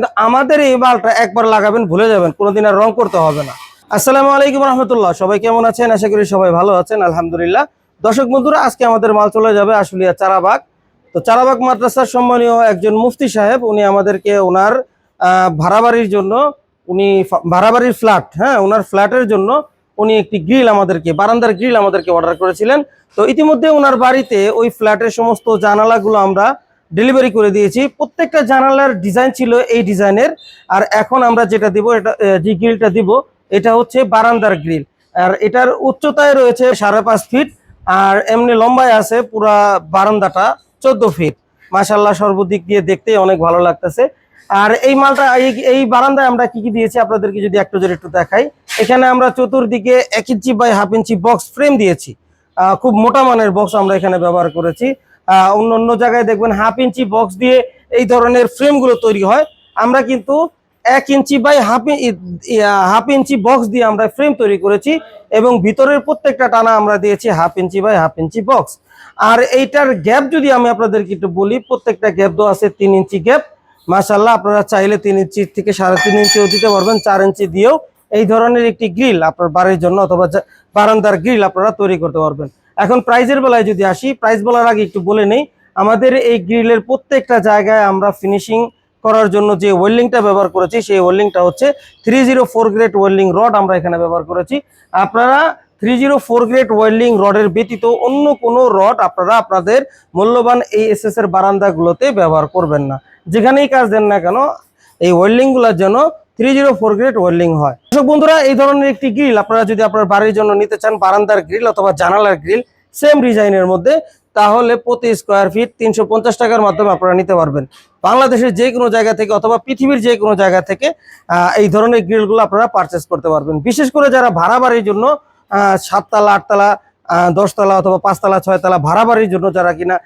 কিন্তু আমাদের এই মালটা একবার লাগাবেন ভুলে যাবেন কোনোদিন আর রং করতে হবে না। আসসালামু আলাইকুম রহমতুল্লাহ। সবাই কেমন আছেন? আশা করি সবাই ভালো আছেন আলহামদুলিল্লাহ। দর্শক বন্ধুরা আজকে আমাদের মাল চলে যাবে আশুলিয়া চারাবাগ। তো চারাবাগ মাদ্রাসার সম্মানীয় একজন মুফতি সাহেব উনি আমাদেরকে ওনার আহ, ভাড়া জন্য উনি ভাড়াবাড়ির ফ্ল্যাট হ্যাঁ ওনার ফ্ল্যাটের জন্য উনি একটি গ্রিল আমাদেরকে বারান্দার গ্রিল আমাদেরকে অর্ডার করেছিলেন। তো ইতিমধ্যে ওনার বাড়িতে ওই ফ্ল্যাটের সমস্ত জানালাগুলো আমরা ডেলিভারি করে দিয়েছি। প্রত্যেকটা জানালার ডিজাইন ছিল এই ডিজাইনের। আর এখন আমরা যেটা দিব, এটা যে গ্রিলটা দিব, এটা হচ্ছে বারান্দার গ্রিল আর এটার উচ্চতায় রয়েছে সাড়ে পাঁচ ফিট আর এমনি লম্বায় আছে পুরা বারান্দাটা চোদ্দ ফিট মাসাল্লাহ সর্বদিক দিয়ে দেখতে অনেক ভালো লাগতেছে। আর এই মালটা, এই বারান্দায় আমরা কি কি দিয়েছি আপনাদেরকে যদি একটু জোরে একটু দেখাই। এখানে আমরা চতুর্দিকে এক inch by half inch box frame দিয়েছি। খুব মোটা মানের বক্স আমরা এখানে ব্যবহার করেছি। অন্য অন্য জায়গায় দেখবেন হাফ ইঞ্চি বক্স দিয়ে এই ধরনের ফ্রেমগুলো তৈরি হয়। আমরা কিন্তু এক inch by half half inch box দিয়ে আমরা ফ্রেম তৈরি করেছি এবং ভিতরের প্রত্যেকটা টানা আমরা দিয়েছি half inch by half inch box আর এইটার গ্যাপ যদি আমি আপনাদেরকে একটু বলি, প্রত্যেকটা গ্যাপ দেওয়া আছে তিন ইঞ্চি গ্যাপ মাসাল্লাহ আপনারা চাইলে তিন ইঞ্চি থেকে সাড়ে তিন ইঞ্চিও দিতে পারবেন, চার ইঞ্চি দিয়েও। এই ধরনের একটি গ্রিল আপনার বাড়ির জন্য অথবা বারান্দার গ্রিল আপনারা তৈরি করতে পারবেন। এখন প্রাইজের বেলায় যদি আসি প্রাইস বলার আগে একটু বলে নেই, আমাদের এই গ্রিলের প্রত্যেকটা জায়গায় আমরা ফিনিশিং করার জন্য যে ওয়েল্ডিংটা ব্যবহার করেছি, সেই ওয়েল্ডিংটা হচ্ছে three zero four grade welding rod আমরা এখানে ব্যবহার করেছি। আপনারা three zero four grade welding রডের ব্যতীত অন্য কোনো রড আপনারা আপনাদের মূল্যবান এই এস এস এর বারান্দাগুলোতে ব্যবহার করবেন না। যেখানেই কাজ দেন না কেন, এই ওয়েল্ডিংগুলোর জন্য থ্রি জিরো ফোর গ্রেড হয়। বন্ধুরা, এই ধরনের একটি গ্রিল আপনারা যদি আপনার বাড়ির জন্য নিতে চান বারান্দার গ্রিল অথবা জানালার গ্রিল সেম ডিজাইনের মধ্যে, তাহলে প্রতি স্কোয়ার ফিট তিনশো পঞ্চাশ টাকার মাধ্যমে আপনারা নিতে পারবেন। বাংলাদেশের যে কোনো জায়গা থেকে অথবা পৃথিবীর যে কোনো জায়গা থেকে এই ধরনের গ্রিলগুলো আপনারা পারচেস করতে পারবেন। বিশেষ করে যারা ভাড়া বাড়ির জন্য সাততলা, আটতলা দশতলা অথবা পাঁচতলা, ছয়তলা ভাড়া বাড়ির জন্য যারা কিনা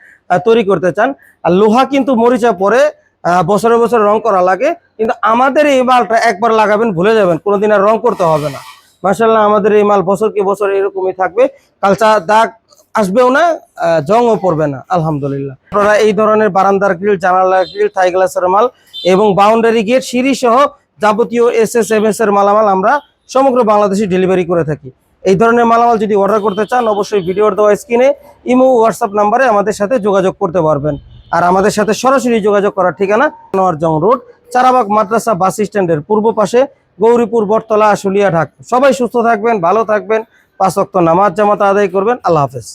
তৈরি করতে চান, আর লোহা কিন্তু মরিচা পরে বছরে বছরে রং করা লাগে। কিন্তু আমাদের এই মালটা একবার লাগাবেন, ভুলে যাবেন। কোনোদিন আর রং করতে হবে না। মার্শাল্লাহ আমাদের এই মাল বছর কি বছর এরকমই থাকবে। কালচা দাগ আসবেও না জংও পড়বে না, আলহামদুলিল্লাহ। আপনারা এই ধরনের বারান্দার গ্রিল, জানালার গ্রিল থাই গ্লাসের মাল এবং বাউন্ডারি গেট সিঁড়ি সহ যাবতীয় এস এস এম এস এর মালামাল আমরা সমগ্র বাংলাদেশে ডেলিভারি করে থাকি। এই ধরনের মালামাল যদি অর্ডার করতে চান, অবশ্যই ভিডিওর দেওয়া স্ক্রিনে ইমো হোয়াটসঅ্যাপ নাম্বারে আমাদের সাথে যোগাযোগ করতে পারবেন। আর আমাদের সাথে সরাসরি যোগাযোগ করার ঠিকানা নোয়ারজং রোড, চারাবাগ মাদ্রাসা বাস স্ট্যান্ডের পূর্ব পাশে গৌরীপুর, বটতলা, আশুলিয়া, ঢাক। সবাই সুস্থ থাকবেন, ভালো থাকবেন। পাঁচ ওয়াক্ত নামাজ জামাত আদায় করবেন। আল্লাহ হাফেজ।